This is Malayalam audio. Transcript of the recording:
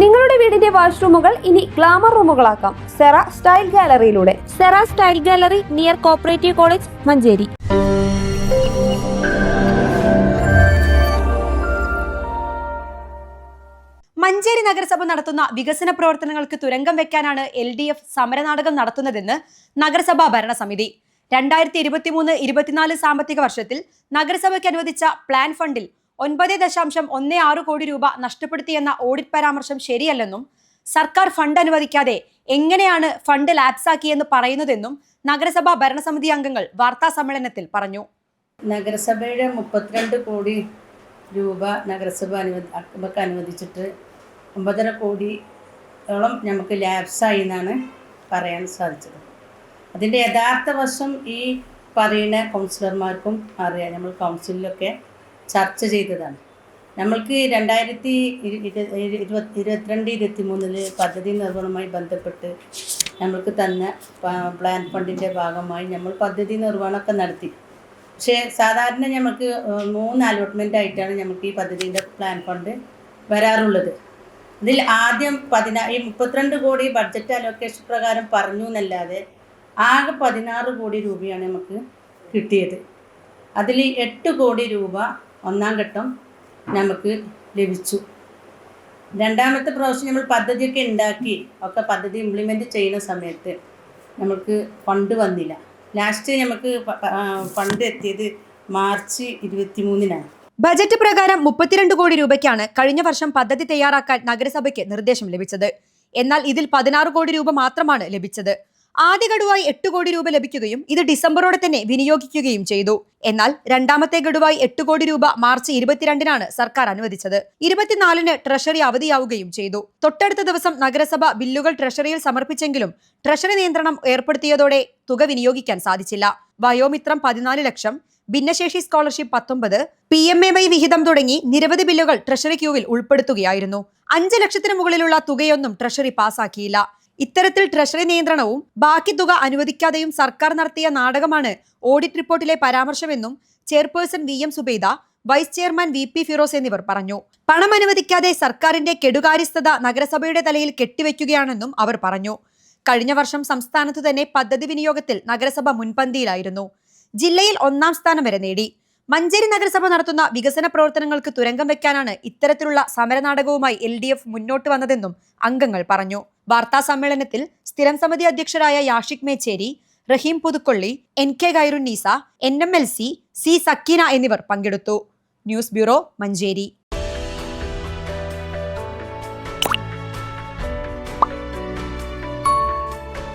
നിങ്ങളുടെ വീടിന്റെ വാഷ്റൂമുകൾ ഇനി ഗ്ലാമർ റൂമുകളാക്കാം. Cera style ഗാലറിയിലൂടെ. Sera style gallery near cooperative college Manjeri. Manjeri നഗരസഭ നടത്തുന്ന വികസന പ്രവർത്തനങ്ങൾക്ക് തുരങ്കം വെക്കാനാണ് എൽ ഡി എഫ് സമരനാടകം നടത്തുന്നതെന്ന് നഗരസഭാ ഭരണസമിതി. രണ്ടായിരത്തി ഇരുപത്തിമൂന്ന് ഇരുപത്തിനാല് സാമ്പത്തിക വർഷത്തിൽ നഗരസഭയ്ക്ക് അനുവദിച്ച പ്ലാൻ ഫണ്ടിൽ ഒൻപത് ദശാംശം ഒന്ന് ആറ് കോടി രൂപ നഷ്ടപ്പെടുത്തിയെന്ന ഓഡിറ്റ് പരാമർശം ശരിയല്ലെന്നും സർക്കാർ ഫണ്ട് അനുവദിക്കാതെ എങ്ങനെയാണ് ഫണ്ട് ലാപ്സാക്കിയെന്ന് പറയുന്നതെന്നും നഗരസഭാ ഭരണസമിതി അംഗങ്ങൾ വാർത്താ സമ്മേളനത്തിൽ പറഞ്ഞു. നഗരസഭയുടെ മുപ്പത്തിരണ്ട് കോടി രൂപ നഗരസഭ അനുവദി അനുവദിച്ചിട്ട് ഒമ്പതര കോടിയോളം നമുക്ക് ലാപ്സായി എന്നാണ് പറയാൻ സാധിച്ചത്. അതിന്റെ യഥാർത്ഥ വശം ഈ പറയുന്ന കൗൺസിലർമാർക്കും അറിയാം. നമ്മൾ കൗൺസിലിലൊക്കെ ചർച്ച ചെയ്തതാണ്. നമ്മൾക്ക് രണ്ടായിരത്തി ഇരു- ഇരു- ഇരു- ഇരുപത്തി ഇരുപത്തിരണ്ട് ഇരുപത്തി മൂന്നിൽ പദ്ധതി നിർവഹണവുമായി ബന്ധപ്പെട്ട് നമ്മൾക്ക് തന്ന പ്ലാൻ ഫണ്ടിന്റെ ഭാഗമായി നമ്മൾ പദ്ധതി നിർവഹണമൊക്കെ നടത്തി. പക്ഷേ സാധാരണ നമുക്ക് മൂന്ന് അലോട്ട്മെന്റ് ആയിട്ടാണ് നമുക്ക് ഈ പദ്ധതിന്റെ പ്ലാൻ ഫണ്ട് വരാറുള്ളത്. ഇതിൽ ആദ്യം പതിനാ ഈ മുപ്പത്തിരണ്ട് കോടി ബഡ്ജറ്റ് അലോക്കേഷൻ പ്രകാരം പറഞ്ഞു എന്നല്ലാതെ ആകെ പതിനാറ് കോടി രൂപയാണ് നമുക്ക് കിട്ടിയത്. അതിൽ എട്ട് കോടി രൂപ ഒന്നാം ഘട്ടം നമുക്ക് ലഭിച്ചു. രണ്ടാമത്തെ പ്രാവശ്യം നമ്മൾ പദ്ധതിയൊക്കെ ഉണ്ടാക്കി ഒക്കെ പദ്ധതി ഇംപ്ലിമെന്റ് ചെയ്യുന്ന സമയത്ത് നമുക്ക് ഫണ്ട് വന്നില്ല. ലാസ്റ്റ് നമുക്ക് ഫണ്ട് എത്തിയത് മാർച്ച് ഇരുപത്തി മൂന്നിനാണ് ബജറ്റ് പ്രകാരം മുപ്പത്തിരണ്ട് കോടി രൂപയ്ക്കാണ് കഴിഞ്ഞ വർഷം പദ്ധതി തയ്യാറാക്കാൻ നഗരസഭയ്ക്ക് നിർദ്ദേശം ലഭിച്ചത്. എന്നാൽ ഇതിൽ പതിനാറ് കോടി രൂപ മാത്രമാണ് ലഭിച്ചത്. ആദ്യ ഗഡുവായി എട്ട് കോടി രൂപ ലഭിക്കുകയും ഇത് ഡിസംബറോടെ തന്നെ വിനിയോഗിക്കുകയും ചെയ്തു. എന്നാൽ രണ്ടാമത്തെ ഗഡുവായി എട്ട് കോടി രൂപ മാർച്ച് ഇരുപത്തിരണ്ടിനാണ് സർക്കാർ അനുവദിച്ചത്. ഇരുപത്തിനാലിന് ട്രഷറി അവധിയാവുകയും ചെയ്തു. തൊട്ടടുത്ത ദിവസം നഗരസഭ ബില്ലുകൾ ട്രഷറിയിൽ സമർപ്പിച്ചെങ്കിലും ട്രഷറി നിയന്ത്രണം ഏർപ്പെടുത്തിയതോടെ തുക വിനിയോഗിക്കാൻ സാധിച്ചില്ല. വയോമിത്രം പതിനാല് ലക്ഷം ഭിന്നശേഷി സ്കോളർഷിപ്പ് പത്തൊമ്പത് പി എം എ വൈ വിഹിതം തുടങ്ങി നിരവധി ബില്ലുകൾ ട്രഷറി ക്യൂവിൽ ഉൾപ്പെടുത്തുകയായിരുന്നു. അഞ്ച് ലക്ഷത്തിന് മുകളിലുള്ള തുകയൊന്നും ട്രഷറി പാസാക്കിയില്ല. ഇത്തരത്തിൽ ട്രഷറി നിയന്ത്രണവും ബാക്കി തുക അനുവദിക്കാതെയും സർക്കാർ നടത്തിയ നാടകമാണ് ഓഡിറ്റ് റിപ്പോർട്ടിലെ പരാമർശമെന്നും chairperson V M Zubaida vice chairman V P Firoz എന്നിവർ പറഞ്ഞു. പണം അനുവദിക്കാതെ സർക്കാരിന്റെ കെടുകാര്യസ്ഥത നഗരസഭയുടെ തലയിൽ കെട്ടിവെക്കുകയാണെന്നും അവർ പറഞ്ഞു. കഴിഞ്ഞ വർഷം സംസ്ഥാനത്തു തന്നെ പദ്ധതി വിനിയോഗത്തിൽ നഗരസഭ മുൻപന്തിയിലായിരുന്നു. ജില്ലയിൽ ഒന്നാം സ്ഥാനം വരെ നേടി. മഞ്ചേരി നഗരസഭ നടത്തുന്ന വികസന പ്രവർത്തനങ്ങൾക്ക് തുരങ്കം വെക്കാനാണ് ഇത്തരത്തിലുള്ള സമരനാടകവുമായി എൽ ഡി എഫ് മുന്നോട്ട് വന്നതെന്നും അംഗങ്ങൾ പറഞ്ഞു. വാർത്താ സമ്മേളനത്തിൽ സ്ഥിരം സമിതി അധ്യക്ഷരായ Yashik Mecheri Rahim Puthukolli N K Khairunnisa N M L C C Sakeena എന്നിവർ പങ്കെടുത്തു. News bureau Manjeri.